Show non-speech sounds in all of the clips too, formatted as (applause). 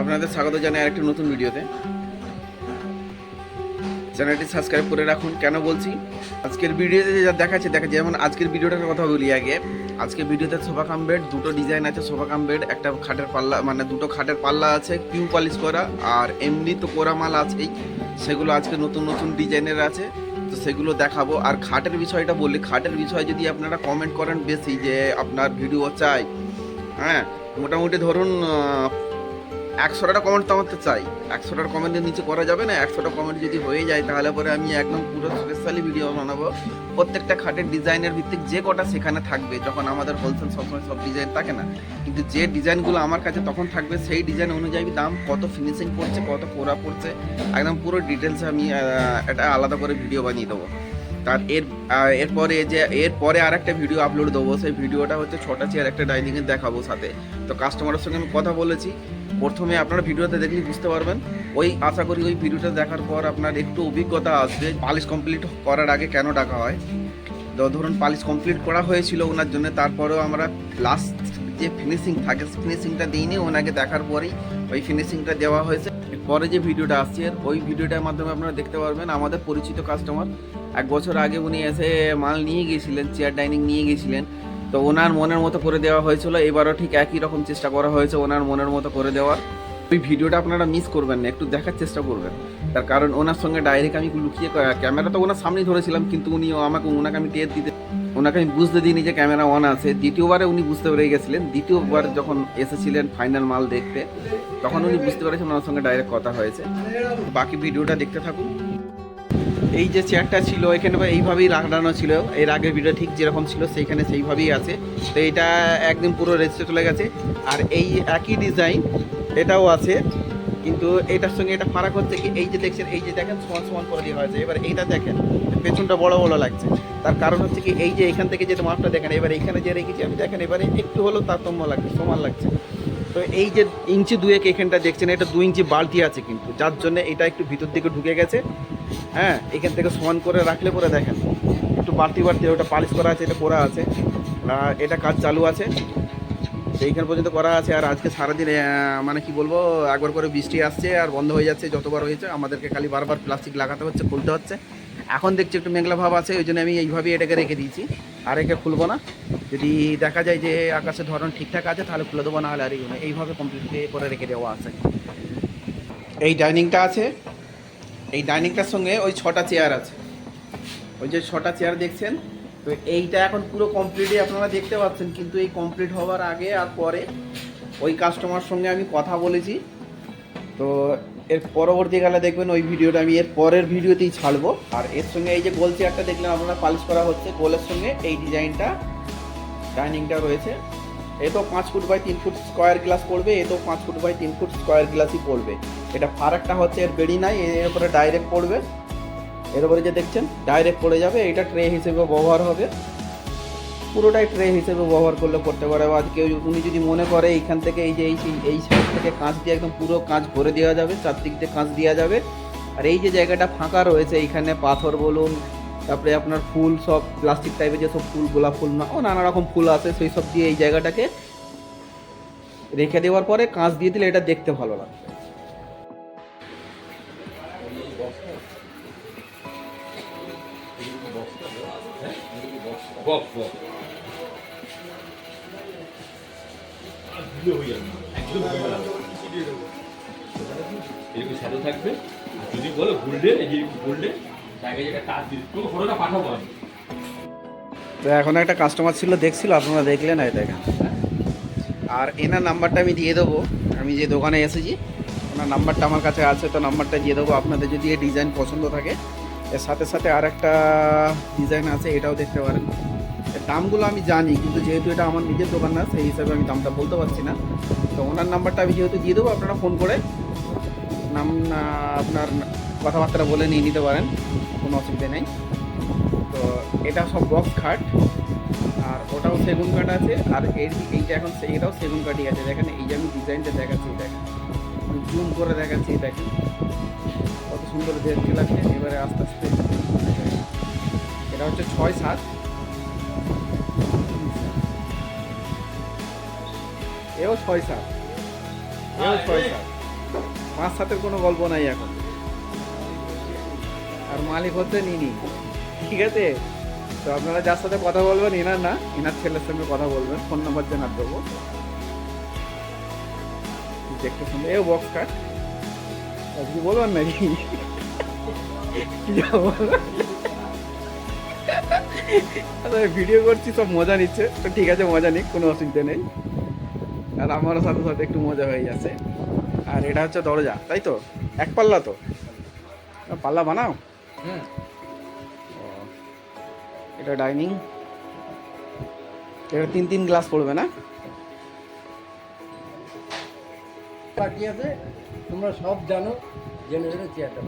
আপনাদের স্বাগত জানাই আরেকটি নতুন ভিডিওতে। চ্যানেলটি সাবস্ক্রাইব করে রাখুন। কেন বলছি? আজকের ভিডিওতে যা দেখাচ্ছে দেখা যেমন আজকের ভিডিওটার কথা বলি আগে। আজকের ভিডিওতে সোফা কাম বেড, দুটো ডিজাইন আছে সোফা কাম বেড। একটা খাটের পাল্লা মানে দুটো খাটের পাল্লা আছে, কিউ পালিশ করা। আর এমনি তো কোরা মাল আছেই। সেগুলো আজকে নতুন নতুন ডিজাইনের আছে। তো সেগুলো দেখাবো। আর খাটের বিষয়টা বললি খাটের বিষয় যদি আপনারা কমেন্ট করেন বেশি যে আপনার ভিডিও চাই হ্যাঁ মোটামুটি ধরুন একশোটা কমেন্ট তো আমার তো চাই। একশোটার কমেন্টের নিচে করা যাবে না, একশোটা কমেন্ট যদি হয়ে যায় তাহলে পরে আমি একদম পুরো স্পেশালি ভিডিও বানাবো। প্রত্যেকটা খাটের ডিজাইনের ভিত্তিক যে কটা সেখানে থাকবে, যখন আমাদের হোলসেল সবসময় সব ডিজাইন থাকে না, কিন্তু যে ডিজাইনগুলো আমার কাছে তখন থাকবে, সেই ডিজাইন অনুযায়ী দাম, কত ফিনিশিং পড়ছে, কত কোরা পড়ছে, একদম পুরো ডিটেলসে আমি এটা আলাদা করে ভিডিও বানিয়ে দেবো। তার এর এরপরে যে, এরপরে আর একটা ভিডিও আপলোড দেবো, সেই ভিডিওটা হচ্ছে ছটা চেয়ার একটা ডাইনিংয়ে দেখাবো সাথে। তো কাস্টমারের সঙ্গে আমি কথা বলেছি প্রথমে আপনারা ভিডিওতে দেখলেই বুঝতে পারবেন। ওই আশা করি ওই ভিডিওটা দেখার পর আপনার একটু অভিজ্ঞতা আসবে, পালিশ কমপ্লিট করার আগে কেন ডাকা হয়। তো ধরুন পালিশ কমপ্লিট করা হয়েছিল ওনার জন্য, তারপরেও আমরা লাস্ট যে ফিনিশিং থাকে ফিনিশিংটা দিইনি, ওনাকে দেখার পরেই ওই ফিনিশিংটা দেওয়া হয়েছে। পরে যে ভিডিওটা আসছে, ওই ভিডিওটার মাধ্যমে আপনারা দেখতে পারবেন আমাদের পরিচিত কাস্টমার এক বছর আগে উনি এসে মাল নিয়ে গিয়েছিলেন চেয়ার ডাইনিং নিয়ে গিয়েছিলেন। তো ওনার মনের মতো করে দেওয়া হয়েছিল। এবারও ঠিক একই রকম চেষ্টা করা হয়েছে ওনার মনের মতো করে দেওয়ার। ওই ভিডিওটা আপনারা মিস করবেন না, একটু দেখার চেষ্টা করবেন। তার কারণ ওনার সঙ্গে ডাইরেক্ট আমি লুকিয়ে ক্যামেরা তো ওনার সামনেই ধরেছিলাম, কিন্তু উনি আমাকে, ওনাকে আমি টের দিতে ওনাকে আমি বুঝতে দিইনি যে ক্যামেরা অন আছে। দ্বিতীয়বারে উনি বুঝতে পেরে গেছিলেন। দ্বিতীয়বার যখন এসেছিলেন ফাইনাল মাল দেখতে, তখন উনি বুঝতে পেরেছেন ওনার সঙ্গে ডাইরেক্ট কথা হয়েছে। বাকি ভিডিওটা দেখতে থাকুন। এই যে চেয়ারটা ছিল, এখানে এইভাবেই রাখানো ছিল। এর আগের ভিডিও ঠিক যেরকম ছিল, সেইখানে সেইভাবেই আছে। তো এটা একদম পুরো রেজিস্টে চলে গেছে। আর এই একই ডিজাইন এটাও আছে। কিন্তু এটার সঙ্গে এটা ফারাক হচ্ছে কি, এই যে দেখছেন, এই যে দেখেন, সমান সমান করে দেওয়া হয়েছে। এবার এইটা দেখেন, পেছনটা বড় বড় লাগছে। তার কারণ হচ্ছে কি, এই যে এখান থেকে যে মাপটা দেখেন, এবার এখানে যে রেখেছি আমি, দেখেন, এবারে একটু হলেও তারতম্য লাগছে, সমান লাগছে। তো এই যে ইঞ্চি দুয়েক এখানটা দেখছেন, এটা দু ইঞ্চি বালতি আছে কিন্তু, যার জন্য এটা একটু ভিতর দিকে ঢুকে গেছে। হ্যাঁ এখান থেকে সমান করে রাখলে পরে দেখেন। একটু বাড়তি বাড়তি, ওটা পালিশ করা আছে, এটা করা আছে। এটা কাজ চালু আছে। এইখান পর্যন্ত করা আছে, আর আজকে সারাদিন মানে কি বলব, একবার করে বৃষ্টি আসছে আর বন্ধ হয়ে যাচ্ছে, যতবার হয়েছে, আমাদেরকে খালি বারবার প্লাস্টিক লাগাতে হচ্ছে, খুলতে হচ্ছে। এখন দেখছি একটু মেঘলা ভাব আছে, ওই জন্য আমি এইভাবেই এটাকে রেখে দিয়েছি। আর একে খুলবো না। যদি দেখা যায় যে আকাশের ধরন ঠিকঠাক আছে, তাহলে খুলে দেবো না হলে আর এইভাবে কমপ্লিট করে রেখে দেওয়া আছে। এই ডাইনিংটা আছে। এই ডাইনিংটার সঙ্গে ওই ছটা চেয়ার আছে। ওই যে ছটা চেয়ার দেখছেন? তো এইটা এখন পুরো কমপ্লিটই আপনারা দেখতে পাচ্ছেন, কিন্তু এই কমপ্লিট হওয়ার আগে আর পরে ওই কাস্টমার সঙ্গে আমি কথা বলেছি। তো এর পরবর্তীকালে দেখবেন ওই ভিডিওটা আমি এর পরের ভিডিওতেই ছাড়বো। আর এর সঙ্গে এই যে গোল চেয়ারটা দেখলেন আপনারা পালিশ করা হচ্ছে গোলের সঙ্গে, এই ডিজাইনটা, ডাইনিংটা রয়েছে। এ তো পাঁচ ফুট বাই তিন ফুট স্কোয়ার গ্লাস পড়বে, এ তো পাঁচ ফুট বাই তিন ফুট স্কোয়ার গ্লাসই পড়বে। এটা ফারাকটা হচ্ছে এর বেড়ি নাই, এর উপরে ডাইরেক্ট পড়বে। এর উপরে যে দেখছেন ডাইরেক্ট পড়ে যাবে, এটা ট্রে হিসেবে ব্যবহার হবে। পুরোটাই ট্রে হিসেবে ব্যবহার করলে করতে পারে। বা কেউ উনি যদি মনে করে এইখান থেকে এই যে এই এই সাইড থেকে কাঁচ দিয়ে একদম পুরো কাঁচ ভরে দেওয়া যাবে, চারদিক দিয়ে কাঁচ দেওয়া যাবে। আর এই যে জায়গাটা ফাঁকা রয়েছে, এইখানে পাথর বলুন, তারপরে আপনার ফুল সব প্লাস্টিক টাইপের যেসব ফুল, গোলাপ ফুল, না, ও নানা রকম ফুল আছে, সেই সব দিয়ে এই জায়গাটাকে রেখে দেওয়ার পরে কাঁচ দিয়ে দিলে এটা দেখতে ভালো লাগবে। বক্স এরকম থাকবে? যদি বলো এই তো এখন একটা কাস্টমার ছিল, দেখছিল, আপনারা দেখলেন আর এনার নাম্বারটা আমি দিয়ে দেবো। আমি যে দোকানে এসেছি, ওনার নাম্বারটা আমার কাছে আছে, তো নাম্বারটা দিয়ে দেবো। আপনাদের যদি এই ডিজাইন পছন্দ থাকে, এর সাথে সাথে আর একটা ডিজাইন আছে, এটাও দেখতে পারেন। দামগুলো আমি জানি, কিন্তু যেহেতু এটা আমার নিজের দোকান না, সেই হিসাবে আমি দামটা বলতে পারছি না। তো ওনার নাম্বারটা আমি যেহেতু দিয়ে দেবো, আপনারা ফোন করে নাম আপনার কথাবার্তা বলে নিয়ে নিতে পারেন, কোনো অসুবিধা নেই। তো এটা সব বক্স খাট আর ওটাও সেগুন কাঠ আছে, আর এর এইটা এখন এটাও সেগুন কাঠই আছে। দেখেন, এই যে আমি ডিজাইনটা দেখাচ্ছি, দেখেন। জুম করে দেখাচ্ছি, দেখেন। কত সুন্দর দেখতে লাগছে, এবারে আস্তে আস্তে। এটা হচ্ছে ছয় সাত। এও ছয় সাত। এও ছয় সাত। পাঁচ সাতের কোনো গল্প নাই এখন। আর মালিক হচ্ছে নিনি। ঠিক আছে? তো আপনারা যার সাথে কথা বলবেন এনার না এনার ছেলের সঙ্গে কথা বলবেন ফোন নাম্বার জানার দেবো। দেখতে সুন্দর এও বক্স কাট আজকে বলবেন নাকি? ভিডিও করছি সব মজা নিচ্ছে। তো ঠিক আছে মজা নিক কোনো অসুবিধা নেই। আর আমারও সাথে সাথে একটু মজা হয়ে যাচ্ছে আর এটা হচ্ছে দরজা তাই তো? এক পাল্লা তো? পাল্লা বানাও? হুম। এটা ডাইনিং। এটা তিন তিন গ্লাস পড়বে না? বাকি আছে তোমরা সব জানো জেনে জেনে চেয়ারটা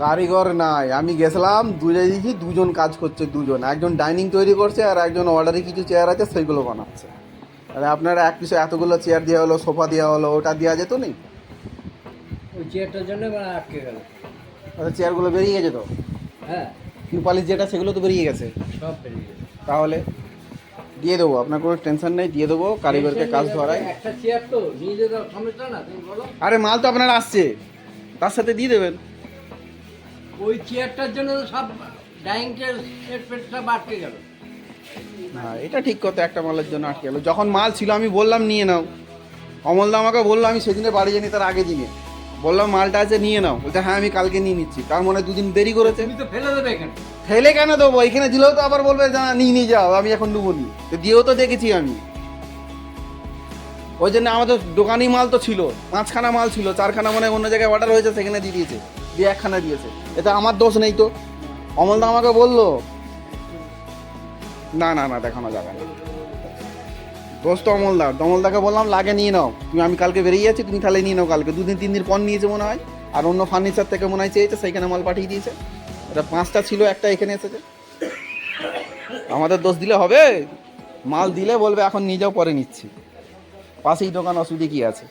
কারিগর নাই আমি গেছিলাম দুজনে দেখি দুজন কাজ করছে দুজন। একজন ডাইনিং তৈরি করছে আর একজন অর্ডারে কিছু চেয়ার আছে সেইগুলো বানাচ্ছে। তাহলে আপনারা এক পিছু এতগুলো চেয়ার দেওয়া হলো সোফা দেওয়া হলো ওটা দেওয়া যেত নেই ওই চেয়ারটার জন্য মানে আটকে গেল। তাহলে চেয়ারগুলো বেরিয়ে গেছে তো হ্যাঁ। পিউপালিশ যেটা সেগুলো তো বেরিয়ে গেছে। সব বেরিয়ে গেছে। তাহলে দিয়ে দেবো আপনার কোনো টেনশন নেই দিয়ে দেবো কারিগরকে কাজ ধরাই। একটা চেয়ার তো নিয়ে যেতে সমস্যা না তুমি বলো। আরে মাল তো আপনার আসছে তার সাথে দিয়ে দেবেন। ওই চেয়ারটার জন্য সব ডাইনিং টেবিল সেট ফেট সব আটকে গেল। হ্যাঁ এটা ঠিক কথা একটা মালের জন্য আটকে গেলো। যখন মাল ছিল আমি বললাম নিয়ে নাও। অমলদা আমাকে বলল আমি সেদিনে বাড়ি জানি তার আগে দিনে। বললাম মালটা আছে নিয়ে নাও। বলছে হ্যাঁ আমি কালকে নিয়ে নিচ্ছি। তার মনে হয় দুদিন দেরি করেছে। ফেলে দেবে এখানে। ফেলে কেন দেবো? এখানে দিলেও তো আবার বলবে না নিয়ে নিয়ে যাও আমি এখন নেব নি তো দিয়েও তো দেখেছি আমি। ওই জন্য আমাদের দোকানি মাল তো ছিল পাঁচখানা মাল ছিল চারখানা মানে অন্য জায়গায় অর্ডার হয়েছে সেখানে দিয়ে দিয়েছে দিয়ে একখানা দিয়েছে। এটা আমার দোষ নেই তো। অমলদা আমাকে বলল না না না, দেখানো যাবে না। দোষ তো অমলদার অমলদাকে বললাম, লাগে নিয়ে নাও। তুমি, আমি কালকে বেরিয়ে যাচ্ছি, তুমি তাহলে নিয়ে নাও কালকে। দুদিন, তিন দিন পর নিয়েছে মনে হয়। আর অন্য ফার্নিচার থেকে মনে হয় চেয়েছে, সেইখানে মাল পাঠিয়ে দিয়েছে। এটা পাঁচটা ছিল, একটা এখানে এসেছে। আমাদের দোষ দিলে হবে? মাল দিলে বলবে, এখন নিয়ে যাও, পরে নিচ্ছি। পাশেই দোকান, অসুবিধে কি আছে?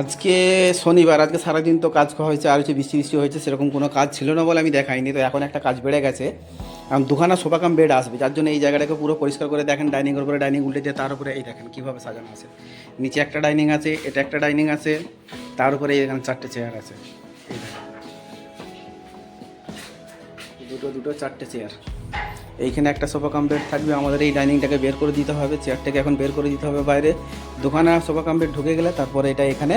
আজকে শনিবার, আজকে সারাদিন তো কাজ হয়েছে, আর হচ্ছে বৃষ্টি বৃষ্টি হয়েছে, সেরকম কোনো কাজ ছিল না বলে আমি দেখাইনি। তো এখন একটা কাজ বেড়ে গেছে। এখন দুখানা সোফা কাম বেড আসবে, যার জন্য এই জায়গাটাকে পুরো পরিষ্কার করে দেখেন ডাইনিং ডাইনিংয়ের উপরে ডাইনিং উল্টে দিয়ে তার উপরে এই দেখেন কীভাবে সাজানো আছে। নিচে একটা ডাইনিং আছে, এটা একটা ডাইনিং আছে, তার উপরে এখানে চারটে চেয়ার আছে। এই দুটো দুটো, চারটে চেয়ার এইখানে একটা সোফা কাম বেড থাকবে, আমাদের এই ডাইনিংটাকে বের করে দিতে হবে চেয়ারটাকে এখন বের করে দিতে হবে বাইরে। দোকানে সোফা কাম বেড ঢুকে গেলে তারপরে এটা এখানে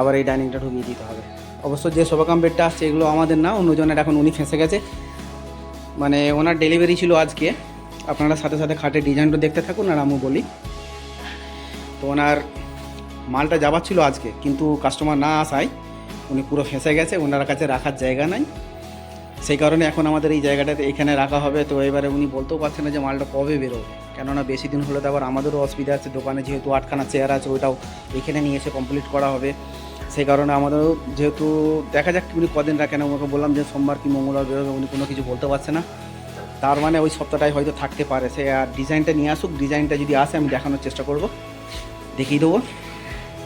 আবার এই ডাইনিংটা ঢুকিয়ে দিতে হবে। অবশ্য যে সোফা কাম বেডটা আসছে, এগুলো আমাদের না, অন্যজনের এখন উনি ফেঁসে গেছে। মানে ওনার ডেলিভারি ছিল আজকে। আপনারা সাথে সাথে খাটের ডিজাইনটা দেখতে থাকুন আর আমি বলি। তো ওনার মালটা যাবার ছিল আজকে, কিন্তু কাস্টমার না আসায় উনি পুরো ফেঁসে গেছে, ওনার কাছে রাখার জায়গা নাই। সেই কারণে এখন আমাদের এই জায়গাটাতে এখানে রাখা হবে। তো এবারে উনি বলতেও পারছেন না যে মালটা কবে বেরোবে। কেননা বেশি দিন হলে তো আবার আমাদেরও অসুবিধা আছে। দোকানে যেহেতু আটখানা চেয়ার আছে, ওইটাও এখানে নিয়ে এসে কমপ্লিট করা হবে। সেই কারণে আমাদেরও যেহেতু দেখা যাক উনি কদিন রাখেন। আমাকে বললাম যে সোমবার কি মঙ্গলবার বেরোবে, উনি কোনো কিছু বলতে পারছে না। তার মানে ওই সপ্তাহটাই হয়তো থাকতে পারে। সে আর ডিজাইনটা নিয়ে আসুক। ডিজাইনটা যদি আসে, আমি দেখানোর চেষ্টা করব। দেখিয়ে দেবো।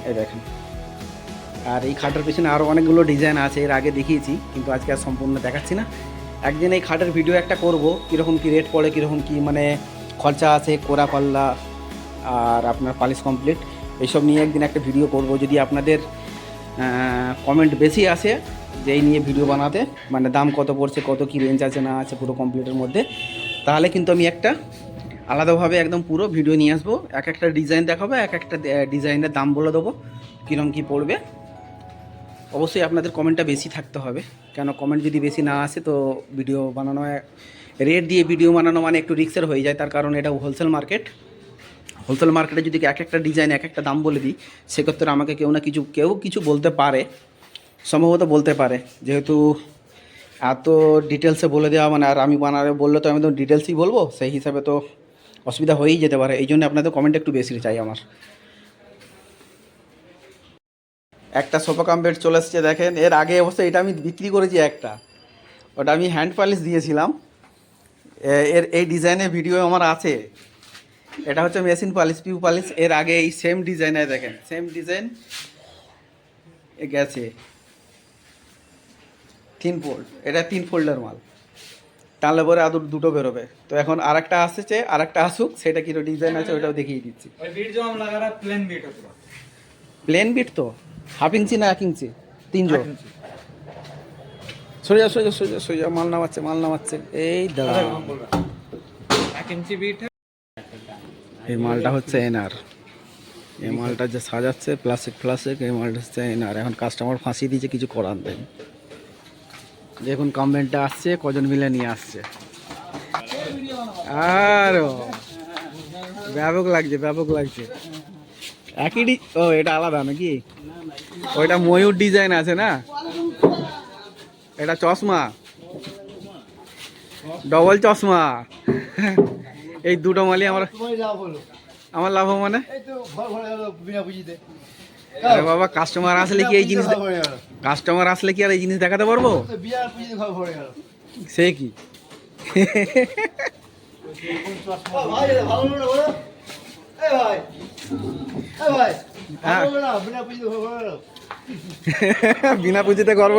এই দেখেন। আর এই খাটের পেছনে আরও অনেকগুলো ডিজাইন আছে, এর আগে দেখিয়েছি, কিন্তু আজকে আর সম্পূর্ণ দেখাচ্ছি না। একদিন এই খাটের ভিডিও একটা করব, কীরকম কী রেট পড়ে, কীরকম কী মানে খরচা আছে, কোরা পাল্লা আর আপনার পালিশ কমপ্লিট এইসব নিয়ে একদিন একটা ভিডিও করব। যদি আপনাদের কমেন্ট বেশি আসে, যে এই নিয়ে ভিডিও বানাতে মানে দাম কত পড়ছে, কত কী রেঞ্জ আছে, না আছে, পুরো কমপ্লিটের মধ্যে, তাহলে কিন্তু আমি একটা আলাদাভাবে একদম পুরো ভিডিও নিয়ে আসব। এক একটা ডিজাইন দেখাবো, এক একটা ডিজাইনের দাম বলে দেবো, কীরকম কী পড়বে। অবশ্যই আপনাদের কমেন্টটা বেশি থাকতে হবে। কেন কমেন্ট যদি বেশি না আসে, তো ভিডিও বানানো রেট দিয়ে ভিডিও বানানো মানে একটু রিক্সের হয়ে যায়। তার কারণ এটা হোলসেল মার্কেট হোলসেল মার্কেটে যদি এক একটা ডিজাইন এক একটা দাম বলে দিই, সেক্ষেত্রে আমাকে কেউ না কিছু কেউ কিছু বলতে পারে। সম্ভবত বলতে পারে। যেহেতু এত ডিটেলসে বলে দেওয়া মানে আর আমি বানারে বললে তো আমি তো ডিটেলসই বলব। সেই হিসাবে তো অসুবিধা হয়েই যেতে পারে। এই জন্য আপনাদের কমেন্ট একটু বেশি চাই আমার। একটা সোফা কাম বেড চলে এসছে দেখেন। এর আগে অবশ্যই এটা আমি বিক্রি করেছি একটা। ওটা আমি হ্যান্ড পালিশ দিয়েছিলাম। এর এই ডিজাইনের ভিডিও আমার আছে। এটা হচ্ছে মেশিন পালিশ পিউ পালিশ এর আগে এই সেম ডিজাইনে দেখেন সেম ডিজাইন এ গেছে। তিন ফোল্ড এটা তিন ফোল্ডের মাল। টানলে পরে আদর দুটো বেরোবে। তো এখন আর একটা আসছে আর একটা আসুক সেটা কিরো ডিজাইন আছে ওটাও দেখিয়ে দিচ্ছি। প্লেন বিট তো? হাফ ইঞ্চি না এক ইঞ্চি? সরে যা সরে যা সরে যা মাল নামাচ্ছে মাল নামাচ্ছে। এই দাদা এক ইঞ্চি বিট। এই মালটা হচ্ছে এনআর এই মালটা যে সাজাচ্ছে প্লাস্টিক প্লাস্টিক এই মালটা হচ্ছে এনআর এখন কাস্টমার ফাঁসিয়ে দিয়েছে কিছু করার নেই। দেখুন কমেন্টটা আসছে কজন মিলে নিয়ে আসছে। আর ব্যাপক লাগছে ব্যাপক লাগছে। একই ও এটা আলাদা নাকি? ওইটা ময়ূর ডিজাইন আছে না? এটা চশমা। ডবল চশমা। এই দুটো মালই আমার আমার লাভ মানে? আরে বাবা কাস্টমার আসলে কি এই জিনিস কাস্টমার আসলে কি আর এই জিনিস দেখাতে পারব? সে কি? ভাই ভাই ভাই (laughs) বিনা পুঁজিতে গর্ব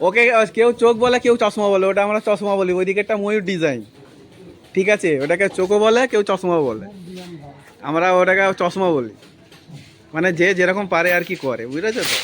ওকে কেউ চোখ বলে, কেউ চশমা বলে, ওটা আমরা চশমা বলি। ওইদিকে একটা ময়ূর ডিজাইন ঠিক আছে? ওটাকে চোখও বলে, কেউ চশমা বলে। আমরা ওটাকে চশমা বলি। মানে যে যেরকম পারে আর কি করে, বুঝেছ তো?